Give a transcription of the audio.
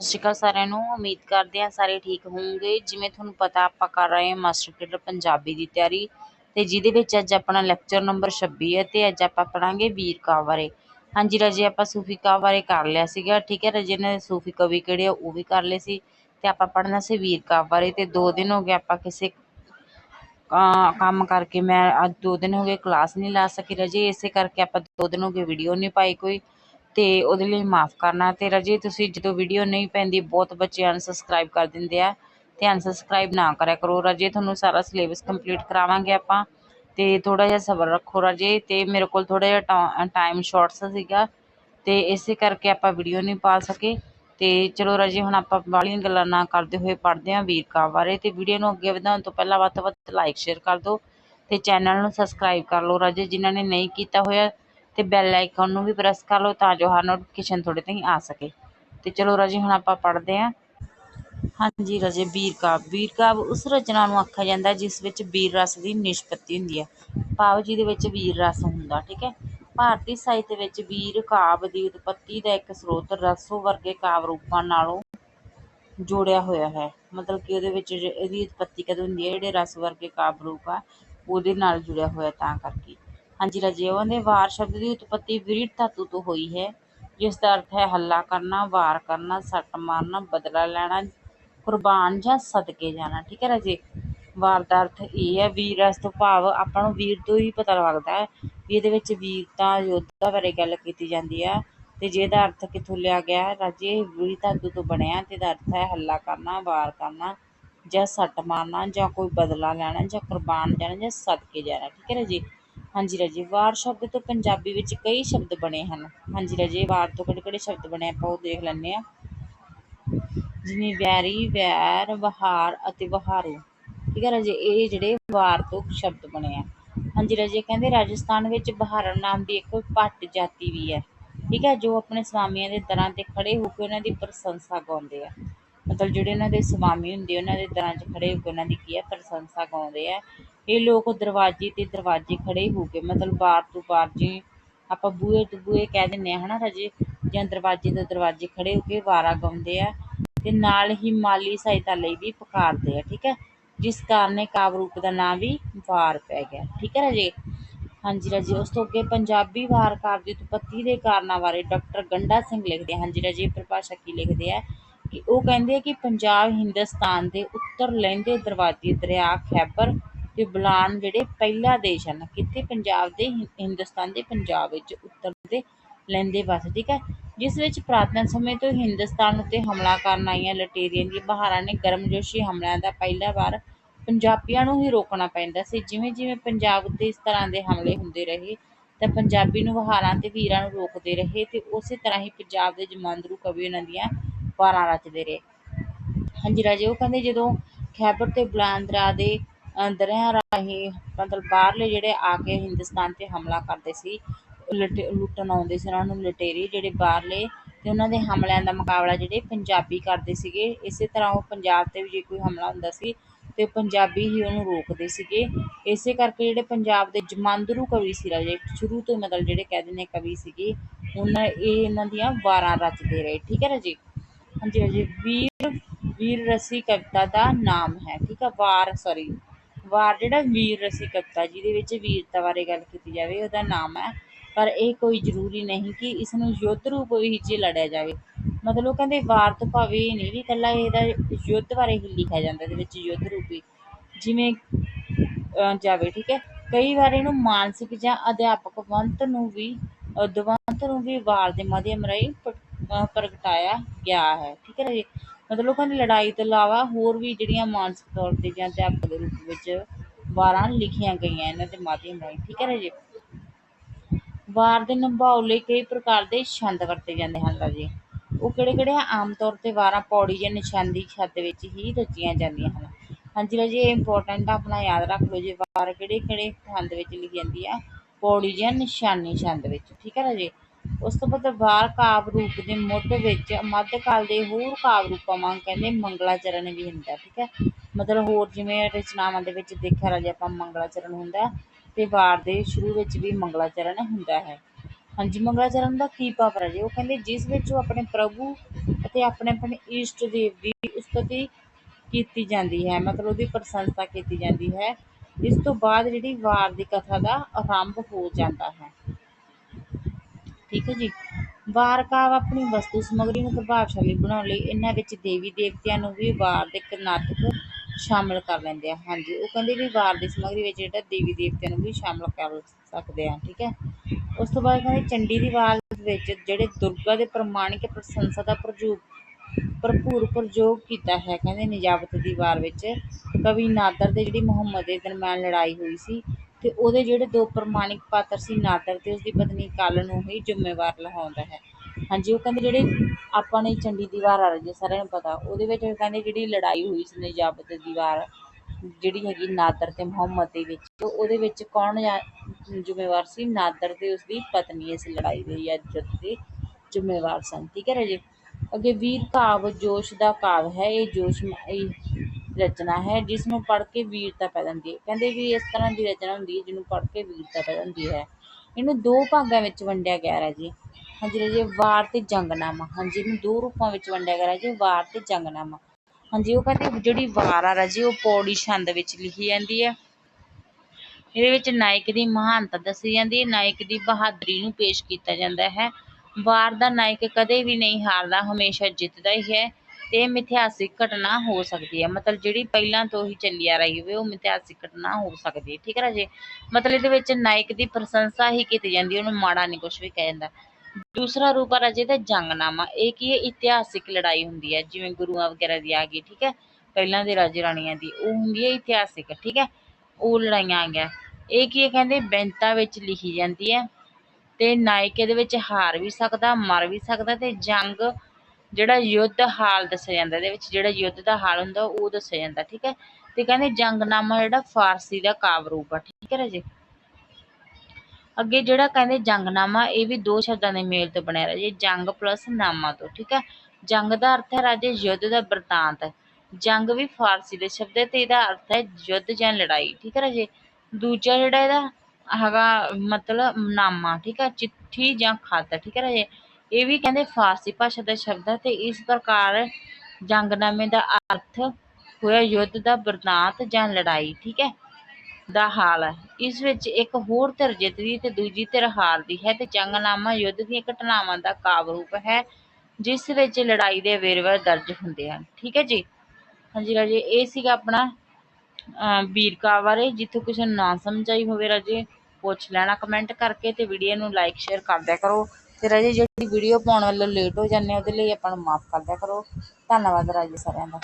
ਸਤਿ ਸ਼੍ਰੀ ਅਕਾਲ ਸਾਰਿਆਂ ਨੂੰ, ਉਮੀਦ ਕਰਦੇ ਹਾਂ ਸਾਰੇ ਠੀਕ ਹੋਵੋਗੇ। ਜਿਵੇਂ ਤੁਹਾਨੂੰ ਪਤਾ, ਆਪਾਂ ਕਰ ਰਹੇ ਹਾਂ ਮਾਸਟਰ ਕੇਡਰ ਪੰਜਾਬੀ ਦੀ ਤਿਆਰੀ ਤੇ ਜਿਹਦੇ ਵਿੱਚ ਅੱਜ ਆਪਣਾ ਲੈਕਚਰ ਨੰਬਰ 26 ਹੈ ਤੇ ਅੱਜ ਆਪਾਂ ਪੜਾਂਗੇ ਵੀਰ ਕਾਵ ਬਾਰੇ। ਹਾਂਜੀ ਰਜੇ, ਆਪਾਂ ਸੂਫੀ ਕਾਵ ਬਾਰੇ ਕਰ ਲਿਆ ਸੀਗਾ। ਠੀਕ ਹੈ ਰਜੇ ਨੇ ਸੂਫੀ ਕਵੀ ਕਿਹੜੇ ਆ ਉਹ ਵੀ ਕਰ ਲਏ ਸੀ ਤੇ ਆਪਾਂ ਪੜਨਾ ਸੀ ਵੀਰ ਕਾਵ ਬਾਰੇ ਤੇ ਦੋ ਦਿਨ ਹੋ ਗਏ ਆਪਾਂ ਕਿਸੇ ਕੰਮ ਕਰਕੇ ਮੈਂ ਅੱਜ ਦੋ ਦਿਨ ਹੋ ਗਏ ਕਲਾਸ ਨਹੀਂ ਲਾ ਸਕੀ ਰਜੇ, ਇਸੇ ਕਰਕੇ ਆਪਾਂ ਦੋ ਦਿਨ ਹੋ ਗਏ ਵੀਡੀਓ ਨਹੀਂ ਪਾਈ ਕੋਈ। ਅਤੇ ਉਹਦੇ ਲਈ ਮਾਫ ਕਰਨਾ। ਅਤੇ ਰਾਜੇ, ਤੁਸੀਂ ਜਦੋਂ ਵੀਡੀਓ ਨਹੀਂ ਪੈਂਦੀ, ਬਹੁਤ ਬੱਚੇ ਅਨਸਬਸਕ੍ਰਾਈਬ ਕਰ ਦਿੰਦੇ ਆ। ਅਤੇ ਅਨਸਬਸਕ੍ਰਾਈਬ ਨਾ ਕਰਿਆ ਕਰੋ। ਰਾਜੇ, ਤੁਹਾਨੂੰ ਸਾਰਾ ਸਿਲੇਬਸ ਕੰਪਲੀਟ ਕਰਾਵਾਂਗੇ ਆਪਾਂ। ਅਤੇ ਥੋੜ੍ਹਾ ਜਿਹਾ ਸਬਰ ਰੱਖੋ ਰਾਜੇ। ਅਤੇ ਮੇਰੇ ਕੋਲ ਥੋੜ੍ਹਾ ਜਿਹਾ ਟਾਈਮ ਸ਼ਾਰਟਸ ਸੀਗਾ। ਅਤੇ ਇਸੇ ਕਰਕੇ ਆਪਾਂ ਵੀਡੀਓ ਨਹੀਂ ਪਾ ਸਕੇ। ਅਤੇ ਚਲੋ ਰਾਜੇ, ਹੁਣ ਆਪਾਂ ਬਾਲੀਆਂ ਗੱਲਾਂ ਨਾ ਕਰਦੇ ਹੋਏ ਪੜ੍ਹਦੇ ਹਾਂ ਵੀਰ ਕਾ ਬਾਰੇ। ਅਤੇ ਵੀਡੀਓ ਨੂੰ ਅੱਗੇ ਵਧਾਉਣ ਤੋਂ ਪਹਿਲਾਂ ਵੱਧ ਤੋਂ ਵੱਧ ਲਾਈਕ ਸ਼ੇਅਰ ਕਰ ਦਿਓ। ਅਤੇ ਚੈਨਲ ਨੂੰ ਸਬਸਕ੍ਰਾਈਬ ਕਰ ਲਓ ਰਾਜੇ, ਜਿਨ੍ਹਾਂ ਨੇ ਨਹੀਂ ਕੀਤਾ ਹੋਇਆ। ਅਤੇ ਬੈਲ ਆਈਕਨ ਨੂੰ ਵੀ ਪ੍ਰੈਸ ਕਰ ਲਓ ਤਾਂ ਜੋ ਹਰ ਨੋਟੀਫਿਕੇਸ਼ਨ ਤੁਹਾਡੇ ਤਾਈਂ ਆ ਸਕੇ। ਅਤੇ ਚਲੋ ਰਾਜੇ, ਹੁਣ ਆਪਾਂ ਪੜ੍ਹਦੇ ਹਾਂ ਹਾਂਜੀ ਰਾਜੇ ਵੀਰ ਕਾਵਿ। ਵੀਰ ਕਾਵਿ ਉਸ ਰਚਨਾ ਨੂੰ ਆਖਿਆ ਜਾਂਦਾ ਜਿਸ ਵਿੱਚ ਵੀਰ ਰਸ ਦੀ ਨਿਸ਼ਪਤੀ ਹੁੰਦੀ ਹੈ। ਭਾਵ ਜਿਹਦੇ ਵਿੱਚ ਵੀਰ ਰਸ ਹੁੰਦਾ, ਠੀਕ ਹੈ? ਭਾਰਤੀ ਸਾਹਿਤ ਵਿੱਚ ਵੀਰ ਕਾਵਿ ਦੀ ਉਤਪਤੀ ਦਾ ਇੱਕ ਸਰੋਤ ਰਸੋ ਵਰਗੇ ਕਾਵਿ ਰੂਪਾਂ ਨਾਲੋਂ ਜੋੜਿਆ ਹੋਇਆ ਹੈ। ਮਤਲਬ ਕਿ ਉਹਦੇ ਵਿੱਚ ਇਹਦੀ ਉਤਪਤੀ ਕਦੋਂ ਹੁੰਦੀ ਹੈ? ਜਿਹੜੇ ਰਸ ਵਰਗੇ ਕਾਵਿ ਰੂਪ ਆ, ਉਹਦੇ ਨਾਲ ਜੁੜਿਆ ਹੋਇਆ ਤਾਂ ਕਰਕੇ। ਹਾਂਜੀ ਰਾਜੇ ਉਹਦੇ ਵਾਰ ਸ਼ਬਦ ਦੀ ਉਤਪਤੀ ਵਿਰਿੜ ਧਾਤੂ ਤੋਂ ਹੋਈ ਹੈ, ਜਿਸ ਦਾ ਅਰਥ ਹੈ ਹੱਲਾ ਕਰਨਾ, ਵਾਰ ਕਰਨਾ, ਸੱਟ ਮਾਰਨਾ, ਬਦਲਾ ਲੈਣਾ, ਕੁਰਬਾਨ ਜਾਂ ਸਦਕੇ ਜਾਣਾ। ਠੀਕ ਹੈ ਰਾਜੇ? ਵਾਰ ਦਾ ਅਰਥ ਇਹ ਹੈ, ਵੀਰ ਇਸ ਤੋਂ ਭਾਵ ਆਪਾਂ ਨੂੰ ਵੀਰ ਤੋਂ ਹੀ ਪਤਾ ਲੱਗਦਾ ਹੈ ਵੀ ਇਹਦੇ ਵਿੱਚ ਵੀਰਤਾ ਯੋਧਾ ਬਾਰੇ ਗੱਲ ਕੀਤੀ ਜਾਂਦੀ ਆ, ਤੇ ਜਿਹਦਾ ਅਰਥ ਕਿੱਥੋਂ ਲਿਆ ਗਿਆ ਰਾਜੇ? ਵੀਰ ਧਾਤੂ ਤੋਂ ਬਣਿਆ ਤੇ ਦਾ ਅਰਥ ਹੈ ਹੱਲਾ ਕਰਨਾ, ਵਾਰ ਕਰਨਾ ਜਾਂ ਸੱਟ ਮਾਰਨਾ ਜਾਂ ਕੋਈ ਬਦਲਾ ਲੈਣਾ ਜਾਂ ਕੁਰਬਾਨ ਜਾਣਾ ਜਾਂ ਸਦਕੇ ਜਾਣਾ। ਠੀਕ ਹੈ ਰਾਜੇ? ਹਾਂਜੀ ਰਾਜੇ, ਵਾਰ ਸ਼ਬਦ ਤੋਂ ਪੰਜਾਬੀ ਵਿੱਚ ਕਈ ਸ਼ਬਦ ਬਣੇ ਹਨ। ਹਾਂਜੀ ਰਾਜੇ, ਵਾਰ ਤੋਂ ਕਿਹੜੇ ਕਿਹੜੇ ਸ਼ਬਦ ਬਣੇ ਆਪਾਂ ਉਹ ਦੇਖ ਲੈਂਦੇ ਆ ਜਿਵੇਂ ਵੈਰੀ, ਵੈਰ, ਵਹਾਰ ਅਤੇ ਵਹਾਰੂ। ਠੀਕ ਹੈ ਰਾਜੇ, ਇਹ ਜਿਹੜੇ ਵਾਰ ਤੋਂ ਸ਼ਬਦ ਬਣੇ ਆ। ਹਾਂਜੀ ਰਾਜੇ, ਕਹਿੰਦੇ ਰਾਜਸਥਾਨ ਵਿੱਚ ਬਹਾਰਨ ਨਾਮ ਦੀ ਇੱਕ ਭੱਟ ਜਾਤੀ ਵੀ ਹੈ। ਠੀਕ ਹੈ, ਜੋ ਆਪਣੇ ਸਵਾਮੀਆਂ ਦੇ ਦਰਾਂ ਤੇ ਖੜੇ ਹੋ ਕੇ ਉਹਨਾਂ ਦੀ ਪ੍ਰਸ਼ੰਸਾ ਗਾਉਂਦੇ ਆ। ਮਤਲਬ ਜਿਹੜੇ ਉਹਨਾਂ ਦੇ ਸਵਾਮੀ ਹੁੰਦੇ, ਉਹਨਾਂ ਦੇ ਦਰਾਂ 'ਚ ਖੜੇ ਹੋ ਕੇ ਉਹਨਾਂ ਦੀ ਕੀ ਹੈ, ਪ੍ਰਸ਼ੰਸਾ ਗਾਉਂਦੇ ਆ। ਇਹ ਲੋਕ ਦਰਵਾਜ਼ੇ ਤੇ ਦਰਵਾਜ਼ੇ ਖੜੇ ਹੋ ਕੇ ਮਤਲਬ ਬਾਰ ਤੋਂ ਬਾਰ ਜੀ ਆਪਾਂ ਬੂਹੇ ਤੋਂ ਬੂਹੇ ਕਹਿ ਦਿੰਦੇ ਆ ਹਨਾ ਰਾਜੇ? ਜਾਂ ਦਰਵਾਜ਼ੇ ਤੋਂ ਦਰਵਾਜ਼ੇ ਖੜੇ ਹੋ ਕੇ ਵਾਰਾ ਗਾਉਂਦੇ ਆ ਤੇ ਨਾਲ ਹੀ ਮਾਲੀ ਸਹਾਇਤਾ ਲਈ ਵੀ ਪੁਕਾਰਦੇ ਆ, ਠੀਕ ਹੈ ਜਿਸ ਕਾਰਨ ਇਹ ਕਾਵ ਰੂਪ ਦਾ ਨਾਮ ਵੀ ਵਾਰ ਪੈ ਗਿਆ, ਠੀਕ ਹੈ ਰਾਜੇ? ਹਾਂਜੀ ਰਾਜੇ, ਉਸ ਤੋਂ ਅੱਗੇ ਪੰਜਾਬੀ ਵਾਰ ਕਾਵ ਦੀ ਉਤਪਤੀ ਦੇ ਕਾਰਨਾਂ ਬਾਰੇ ਡਾਕਟਰ ਗੰਡਾ ਸਿੰਘ ਲਿਖਦੇ ਆ। ਹਾਂਜੀ ਰਾਜੇ ਪਰਿਭਾਸ਼ਾ ਕੀ ਲਿਖਦੇ ਆ? ਕਿ ਉਹ ਕਹਿੰਦੇ ਆ ਕਿ ਪੰਜਾਬ ਹਿੰਦੁਸਤਾਨ ਦੇ ਉੱਤਰ ਲਹਿੰਦੇ ਦਰਵਾਜ਼ੇ ਦਰਿਆ ਖੈਬਰ ਤੇ ਬਲਾਨ ਜਿਹੜੇ ਪਹਿਲਾ ਦੇਸ਼ ਹਨ, ਕਿੱਥੇ ਪੰਜਾਬ ਦੇ ਹਿੰਦੁਸਤਾਨ ਦੇ, ਪੰਜਾਬ ਵਿੱਚ ਉੱਤਰ ਦੇ ਲੈਂਦੇ ਪਾਸੇ ਠੀਕ ਹੈ? ਜਿਸ ਵਿੱਚ ਪ੍ਰਾਤਨ ਸਮੇਂ ਤੋਂ ਹਿੰਦੁਸਤਾਨ ਉੱਤੇ ਹਮਲਾ ਕਰਨ ਆਈਆਂ ਲਟੇਰੀਆਂ ਦੀ ਬਹਾਰਾਂ ਨੇ ਗਰਮਜੋਸ਼ੀ ਹਮਲਿਆਂ ਦਾ ਪਹਿਲਾ ਵਾਰ ਪੰਜਾਬੀਆਂ ਨੂੰ ਹੀ ਰੋਕਣਾ ਪੈਂਦਾ ਸੀ। ਜਿਵੇਂ ਜਿਵੇਂ ਪੰਜਾਬ ਉੱਤੇ ਇਸ ਤਰ੍ਹਾਂ ਦੇ ਹਮਲੇ ਹੁੰਦੇ ਰਹੇ, ਤਾਂ ਪੰਜਾਬੀ ਨੂੰ ਬਹਾਰਾਂ ਤੇ ਵੀਰਾਂ ਨੂੰ ਰੋਕਦੇ ਰਹੇ ਤੇ ਉਸੇ ਤਰ੍ਹਾਂ ਹੀ ਪੰਜਾਬ ਦੇ ਜਮਾਂਦਰੂ ਕਵੀ ਉਹਨਾਂ ਦੀਆਂ ਵਾਰਾਂ ਰਚਦੇ ਰਹੇ। ਹਾਂਜੀ ਰਾਜੇ, ਉਹ ਕਹਿੰਦੇ ਜਦੋਂ ਖੈਬਰ ਤੇ ਬਲਾਂਦਰਾ ਦੇ ਦਰਿਆ ਰਾਹੀਂ ਮਤਲਬ ਬਾਹਰਲੇ ਜਿਹੜੇ ਆ ਕੇ ਹਿੰਦੁਸਤਾਨ 'ਤੇ ਹਮਲਾ ਕਰਦੇ ਸੀ ਲੁੱਟਣ ਆਉਂਦੇ ਸੀ, ਉਹਨਾਂ ਨੂੰ ਲਟੇਰੇ ਜਿਹੜੇ ਬਾਹਰਲੇ ਤੇ ਉਹਨਾਂ ਦੇ ਹਮਲਿਆਂ ਦਾ ਮੁਕਾਬਲਾ ਜਿਹੜੇ ਪੰਜਾਬੀ ਕਰਦੇ ਸੀਗੇ, ਇਸੇ ਤਰ੍ਹਾਂ ਉਹ ਪੰਜਾਬ 'ਤੇ ਵੀ ਜੇ ਕੋਈ ਹਮਲਾ ਹੁੰਦਾ ਸੀ ਤੇ ਪੰਜਾਬੀ ਹੀ ਉਹਨੂੰ ਰੋਕਦੇ ਸੀਗੇ। ਇਸੇ ਕਰਕੇ ਜਿਹੜੇ ਪੰਜਾਬ ਦੇ ਜਮਾਂਦਰੂ ਕਵੀ ਸੀ ਰਾਜੇ, ਸ਼ੁਰੂ ਤੋਂ ਮਤਲਬ ਜਿਹੜੇ ਕਹਿ ਦਿੰਦੇ ਕਵੀ ਸੀਗੇ, ਉਹਨਾਂ ਇਹ ਇਹਨਾਂ ਦੀਆਂ ਵਾਰਾਂ ਰਚਦੇ ਰਹੇ, ਠੀਕ ਹੈ ਰਾਜੇ? ਹਾਂਜੀ ਰਾਜੇ, ਵੀਰ ਵੀਰ ਰਸੀ ਕਵਿਤਾ ਦਾ ਨਾਮ ਹੈ, ਠੀਕ ਹੈ, ਵਾਰ ਸੌਰੀ ਵਾਰ ਜਿਹੜਾ ਵੀਰ ਰਸੀ ਕਵਿਤਾ ਜਿਹਦੇ ਵਿੱਚ ਵੀਰਤਾ ਬਾਰੇ ਗੱਲ ਕੀਤੀ ਜਾਵੇ, ਉਹਦਾ ਨਾਮ ਹੈ। ਪਰ ਇਹ ਕੋਈ ਜ਼ਰੂਰੀ ਨਹੀਂ ਕਿ ਇਸ ਨੂੰ ਯੁੱਧ ਰੂਪ ਵਿੱਚ ਲੜਿਆ ਜਾਵੇ। ਮਤਲਬ ਕਹਿੰਦੇ ਵਾਰ ਤੋਂ ਭਾਵੇਂ ਇਹ ਨਹੀਂ ਵੀ ਇਕੱਲਾ ਇਹਦਾ ਯੁੱਧ ਬਾਰੇ ਹੀ ਲਿਖਿਆ ਜਾਂਦਾ, ਇਹਦੇ ਵਿੱਚ ਯੁੱਧ ਰੂਪੀ ਜਿਵੇਂ ਜਾਵੇ, ਠੀਕ ਹੈ? ਕਈ ਵਾਰ ਇਹਨੂੰ ਮਾਨਸਿਕ ਜਾਂ ਅਧਿਆਪਕ ਵੰਤ ਨੂੰ ਵੀ ਦਵੰਤ ਨੂੰ ਵੀ ਵਾਰ ਦੇ ਮਾਧਿਅਮ ਰਾਹੀਂ ਪ੍ਰਗਟਾਇਆ ਗਿਆ ਹੈ, ਠੀਕ ਹੈ ਜੀ? ਮਤਲਬ ਲੋਕਾਂ ਦੀ ਲੜਾਈ ਤੋਂ ਇਲਾਵਾ ਹੋਰ ਵੀ ਜਿਹੜੀਆਂ ਮਾਨਸਿਕ ਤੌਰ 'ਤੇ ਜਾਂ ਅਧਿਆਪਕ ਦੇ ਰੂਪ ਵਿੱਚ ਵਾਰਾਂ ਲਿਖੀਆਂ ਗਈਆਂ ਇਹਨਾਂ ਦੇ ਮਾਧਿਅਮ ਰਾਹੀਂ, ਠੀਕ ਹੈ ਜੀ? ਵਾਰ ਦੇ ਨਿਭਾਉ ਲਈ ਕਈ ਪ੍ਰਕਾਰ ਦੇ ਛੰਦ ਵਰਤੇ ਜਾਂਦੇ ਹਨ ਰਾਜੇ ਉਹ ਕਿਹੜੇ ਕਿਹੜੇ ਆਮ ਤੌਰ 'ਤੇ ਵਾਰਾਂ ਪੌੜੀ ਜਾਂ ਨਿਸ਼ਾਨੀ ਛੰਦ ਵਿੱਚ ਹੀ ਰਚੀਆਂ ਜਾਂਦੀਆਂ ਹਨ। ਹਾਂਜੀ ਰਾਜੇ ਇਹ ਇੰਪੋਰਟੈਂਟ ਆਪਣਾ ਯਾਦ ਰੱਖ ਲਓ ਜੇ, ਵਾਰ ਕਿਹੜੇ ਕਿਹੜੇ ਛੰਦ ਵਿੱਚ ਲਿਖੀ ਜਾਂਦੀ ਹੈ ਪੌੜੀ ਜਾਂ ਨਿਸ਼ਾਨੀ ਛੰਦ ਵਿੱਚ, ਠੀਕ ਹੈ ਰਾਜੇ ਉਸ ਤੋਂ ਬਾਅਦ ਵਾਰ ਕਾਵਿ ਰੂਪ ਦੇ ਮੁੱਢ ਵਿੱਚ ਮੱਧਕਾਲ ਦੇ ਹੋਰ ਕਾਵਿ ਰੂਪਾਂ ਵਾਂਗ ਕਹਿੰਦੇ ਮੰਗਲਾਚਰਨ ਵੀ ਹੁੰਦਾ ਠੀਕ ਹੈ। ਮਤਲਬ ਹੋਰ ਜਿਵੇਂ ਰਚਨਾਵਾਂ ਦੇ ਵਿੱਚ ਦੇਖਿਆ ਰਾਜੇ ਆਪਾਂ ਮੰਗਲਾਚਰਨ ਹੁੰਦਾ ਤੇ ਵਾਰ ਦੇ ਸ਼ੁਰੂ ਵਿੱਚ ਵੀ ਮੰਗਲਾਚਰਨ ਹੁੰਦਾ ਹੈ। ਹਾਂਜੀ, ਮੰਗਲਾਚਰਨ ਦਾ ਕੀ ਭਾਵ ਹੈ ਜੀ? ਉਹ ਕਹਿੰਦੇ ਜਿਸ ਵਿੱਚ ਉਹ ਆਪਣੇ ਪ੍ਰਭੂ ਅਤੇ ਆਪਣੇ ਆਪਣੇ ਇਸ਼ਟ ਦੇਵ ਦੀ ਉਸਤਤੀ ਕੀਤੀ ਜਾਂਦੀ ਹੈ, ਮਤਲਬ ਉਹਦੀ ਪ੍ਰਸ਼ੰਸਾ ਕੀਤੀ ਜਾਂਦੀ ਹੈ। ਇਸ ਤੋਂ ਬਾਅਦ ਜਿਹੜੀ ਵਾਰ ਦੀ ਕਥਾ ਦਾ ਆਰੰਭ ਹੋ ਜਾਂਦਾ ਹੈ। ਠੀਕ ਹੈ ਜੀ। ਵਾਰ ਕਾਵ ਆਪਣੀ ਵਸਤੂ ਸਮੱਗਰੀ ਨੂੰ ਪ੍ਰਭਾਵਸ਼ਾਲੀ ਬਣਾਉਣ ਲਈ ਇਹਨਾਂ ਵਿੱਚ ਦੇਵੀ ਦੇਵਤਿਆਂ ਨੂੰ ਵੀ ਵਾਰ ਦੇ ਨਾਟਕ ਸ਼ਾਮਲ ਕਰ ਲੈਂਦੇ ਆ। ਹਾਂਜੀ, ਉਹ ਕਹਿੰਦੇ ਵੀ ਵਾਰ ਦੀ ਸਮੱਗਰੀ ਵਿੱਚ ਜਿਹੜਾ ਦੇਵੀ ਦੇਵਤਿਆਂ ਨੂੰ ਵੀ ਸ਼ਾਮਲ ਕਰ ਸਕਦੇ ਆ, ਠੀਕ ਹੈ। ਉਸ ਤੋਂ ਬਾਅਦ ਕਹਿੰਦੇ ਚੰਡੀ ਦੀ ਵਾਰ ਵਿੱਚ ਜਿਹੜੇ ਦੁਰਗਾ ਦੇ ਪ੍ਰਮਾਣਿਕ ਪ੍ਰਸ਼ੰਸਾ ਦਾ ਪ੍ਰਯੋਗ, ਭਰਪੂਰ ਪ੍ਰਯੋਗ ਕੀਤਾ ਹੈ, ਕਹਿੰਦੇ ਨਿਜਾਬਤ ਦੀ ਵਾਰ ਵਿੱਚ ਕਵੀ ਨਾਦਰ ਦੇ ਜਿਹੜੀ ਮੁਹੰਮਦ ਦੇ ਦਰਮਿਆਨ ਲੜਾਈ ਹੋਈ ਸੀ ਤੇ ਉਹਦੇ ਜਿਹੜੇ ਦੋ ਪ੍ਰਮਾਣਿਕ ਪਾਤਰ ਸੀ ਨਾਦਰ ਤੇ ਉਸਦੀ ਪਤਨੀ ਕਾਲ ਨੂੰ ਹੀ ਜ਼ਿੰਮੇਵਾਰ ਲਹਾਉਂਦਾ ਹੈ। ਹਾਂਜੀ, ਉਹ ਕਹਿੰਦੇ ਜਿਹੜੇ ਆਪਾਂ ਨੇ ਚੰਡੀ ਦੀਵਾਰ ਆ ਰਹੀ ਹੈ, ਸਾਰਿਆਂ ਨੂੰ ਪਤਾ, ਉਹਦੇ ਵਿੱਚ ਕਹਿੰਦੇ ਜਿਹੜੀ ਲੜਾਈ ਹੋਈ ਸੀ ਨਿਜਾਬਤ ਦੀਵਾਰ, ਜਿਹੜੀ ਹੈਗੀ ਨਾਦਰ ਤੇ ਮੁਹੰਮਦ ਦੇ ਵਿੱਚ ਉਹਦੇ ਵਿੱਚ ਕੌਣ ਜਾ- ਜ਼ਿੰਮੇਵਾਰ ਸੀ? ਨਾਦਰ ਤੇ ਉਸਦੀ ਪਤਨੀ ਇਸ ਲੜਾਈ ਦੇ ਜਾਂ ਯੁੱਧ ਦੇ ਜ਼ਿੰਮੇਵਾਰ ਸਨ। ਠੀਕ ਹੈ ਰਾਜੇ? ਅੱਗੇ ਵੀਰ ਕਾਵ ਜੋਸ਼ ਦਾ ਕਾਵ ਹੈ, ਇਹ ਜੋਸ਼ ਰਚਨਾ ਹੈ, ਜਿਸ ਨੂੰ ਪੜ੍ਹ ਕੇ ਵੀਰਤਾ ਪੈਦਾ ਹੁੰਦੀ ਹੈ। ਕਹਿੰਦੇ ਵੀ ਇਸ ਤਰ੍ਹਾਂ ਦੀ ਰਚਨਾ ਹੁੰਦੀ ਹੈ, ਜਿਹਨੂੰ ਪੜ੍ਹ ਕੇ ਵੀਰਤਾ ਪੈਦਾ ਹੁੰਦੀ ਹੈ। ਇਹਨੂੰ ਦੋ ਭਾਗਾਂ ਵਿੱਚ ਵੰਡਿਆ ਗਿਆ ਜੀ। ਹਾਂਜੀ ਰਾਜੇ ਵਾਰ ਤੇ ਜੰਗਨਾਮਾ। ਹਾਂਜੀ, ਇਹਨੂੰ ਦੋ ਰੂਪਾਂ ਵਿੱਚ ਵੰਡਿਆ ਗਿਆ ਰਾਜੇ ਵਾਰ ਤੇ ਜੰਗਨਾਮਾ। ਹਾਂਜੀ, ਉਹ ਕਹਿੰਦੇ ਜਿਹੜੀ ਵਾਰ ਆ ਰਾਜੇ, ਉਹ ਪੌੜੀ ਛੰਦ ਵਿੱਚ ਲਿਖੀ ਜਾਂਦੀ ਹੈ। ਇਹਦੇ ਵਿੱਚ ਨਾਇਕ ਦੀ ਮਹਾਨਤਾ ਦੱਸੀ ਜਾਂਦੀ ਹੈ, ਨਾਇਕ ਦੀ ਬਹਾਦਰੀ ਨੂੰ ਪੇਸ਼ ਕੀਤਾ ਜਾਂਦਾ ਹੈ। ਵਾਰ ਦਾ ਨਾਇਕ ਕਦੇ ਵੀ ਨਹੀਂ ਹਾਰਦਾ, ਹਮੇਸ਼ਾ ਜਿੱਤਦਾ ਹੀ ਹੈ। ਤੇ ਮਿਥਿਹਾਸਿਕ ਘਟਨਾ ਹੋ ਸਕਦੀ ਹੈ। ਮਤਲਬ ਜਿਹੜੀ ਪਹਿਲਾਂ ਤੋਂ ਹੀ ਚੱਲੀ ਆ ਰਹੀ ਹੋਵੇ, ਉਹ ਮਿਥਿਹਾਸਿਕ ਘਟਨਾ ਹੋ ਸਕਦੀ ਹੈ। ਠੀਕ ਹੈ ਰਾਜੇ ਮਤਲਬ ਇਹਦੇ ਵਿੱਚ ਨਾਇਕ ਦੀ ਪ੍ਰਸ਼ੰਸਾ ਹੀ ਕੀਤੀ ਜਾਂਦੀ ਉਹਨੂੰ ਮਾੜਾ ਨਹੀਂ ਕੁਝ ਵੀ ਕਹਿ ਜਾਂਦਾ ਦੂਸਰਾ ਰੂਪ ਆ ਰਾਜੇ ਦਾ ਜੰਗਨਾਮਾ। ਇਹ ਕੀ ਹੈ? ਇਤਿਹਾਸਿਕ ਲੜਾਈ ਹੁੰਦੀ ਹੈ, ਜਿਵੇਂ ਗੁਰੂਆਂ ਵਗੈਰਾ ਦੀ ਆ ਗਈ, ਠੀਕ ਹੈ? ਪਹਿਲਾਂ ਦੇ ਰਾਜੇ ਰਾਣੀਆਂ ਦੀ, ਉਹ ਹੁੰਦੀ ਹੈ ਇਤਿਹਾਸਿਕ, ਠੀਕ ਹੈ? ਉਹ ਲੜਾਈਆਂ ਆ ਗਿਆ ਇਹ ਕੀ ਹੈ? ਕਹਿੰਦੇ ਬੈਂਤਾ ਵਿੱਚ ਲਿਖੀ ਜਾਂਦੀ ਹੈ ਤੇ ਨਾਇਕ ਇਹਦੇ ਵਿੱਚ ਹਾਰ ਵੀ ਸਕਦਾ, ਮਰ ਵੀ ਸਕਦਾ ਤੇ ਜੰਗ ਜਿਹੜਾ ਯੁੱਧ ਹਾਲ ਦੱਸਿਆ ਜਾਂਦਾ, ਇਹਦੇ ਵਿੱਚ ਜਿਹੜਾ ਯੁੱਧ ਦਾ ਹਾਲ ਹੁੰਦਾ, ਉਹ ਦੱਸਿਆ ਜਾਂਦਾ, ਠੀਕ ਹੈ? ਤੇ ਕਹਿੰਦੇ ਜੰਗਨਾਮਾ ਜਿਹੜਾ ਫਾਰਸੀ ਦਾ ਕਾਵਿ ਰੂਪ ਆ, ਠੀਕ ਹੈ ਰਾਜੇ? ਅੱਗੇ ਜਿਹੜਾ ਕਹਿੰਦੇ ਜੰਗਨਾਮਾ, ਇਹ ਵੀ ਦੋ ਸ਼ਬਦਾਂ ਦੇ ਮੇਲ ਤੋਂ ਬਣਿਆ ਰਾਜੇ, ਜੰਗ ਪਲੱਸ ਨਾਮਾ ਤੋਂ, ਠੀਕ ਹੈ? ਜੰਗ ਦਾ ਅਰਥ ਹੈ ਰਾਜੇ ਯੁੱਧ ਦਾ ਬਿਰਤਾਂਤ। ਜੰਗ ਵੀ ਫਾਰਸੀ ਦੇ ਸ਼ਬਦ ਹੈ ਤੇ ਇਹਦਾ ਅਰਥ ਹੈ ਯੁੱਧ ਜਾਂ ਲੜਾਈ, ਠੀਕ ਹੈ ਰਾਜੇ? ਦੂਜਾ ਜਿਹੜਾ ਇਹਦਾ ਹੈਗਾ ਮਤਲਬ ਨਾਮਾ, ਠੀਕ ਹੈ? ਚਿੱਠੀ ਜਾਂ ਖੱਤ, ਠੀਕ ਹੈ ਰਾਜੇ? ਇਹ ਵੀ ਕਹਿੰਦੇ ਫਾਰਸੀ ਭਾਸ਼ਾ ਦਾ ਸ਼ਬਦ ਹੈ ਤੇ ਇਸ ਪ੍ਰਕਾਰ ਜੰਗਨਾਮੇ ਦਾ ਅਰਥ ਹੋਇਆ ਯੁੱਧ ਦਾ ਬਿਰਤਾਂਤ ਜਾਂ ਲੜਾਈ, ਠੀਕ ਹੈ, ਦਾ ਹਾਲ ਹੈ। ਇਸ ਵਿੱਚ ਇੱਕ ਹੋਰ ਧਿਰ ਜਿੱਤਦੀ ਤੇ ਦੂਜੀ ਧਿਰ ਹਾਰਦੀ ਹੈ ਤੇ ਜੰਗਨਾਮਾ ਯੁੱਧ ਦੀਆਂ ਘਟਨਾਵਾਂ ਦਾ ਕਾਵਿ ਰੂਪ ਹੈ, ਜਿਸ ਵਿੱਚ ਲੜਾਈ ਦੇ ਵੇਰਵੇ ਦਰਜ ਹੁੰਦੇ ਹਨ, ਠੀਕ ਹੈ ਜੀ। ਹਾਂਜੀ ਰਾਜੇ, ਇਹ ਸੀਗਾ ਆਪਣਾ ਅਹ ਵੀਰਕਾ ਬਾਰੇ। ਜਿੱਥੇ ਕਿਸੇ ਨੂੰ ਨਾ ਸਮਝ ਆਈ ਹੋਵੇ ਰਾਜੇ, ਪੁੱਛ ਲੈਣਾ ਕਮੈਂਟ ਕਰਕੇ ਤੇ ਵੀਡੀਓ ਨੂੰ ਲਾਈਕ, ਸ਼ੇਅਰ ਕਰ ਦਿਆ ਕਰੋ। ਤੇ ਰਾਜੇ ਜਿਹੜੀ ਵੀਡੀਓ ਪਾਉਣ ਵੱਲੋਂ ਲੇਟ ਹੋ ਜਾਂਦੇ ਆ, ਉਹਦੇ ਲਈ ਆਪਾਂ ਨੂੰ ਮਾਫ ਕਰ ਦਿਆ ਕਰੋ। ਧੰਨਵਾਦ ਰਾਜੇ ਸਾਰਿਆਂ ਦਾ।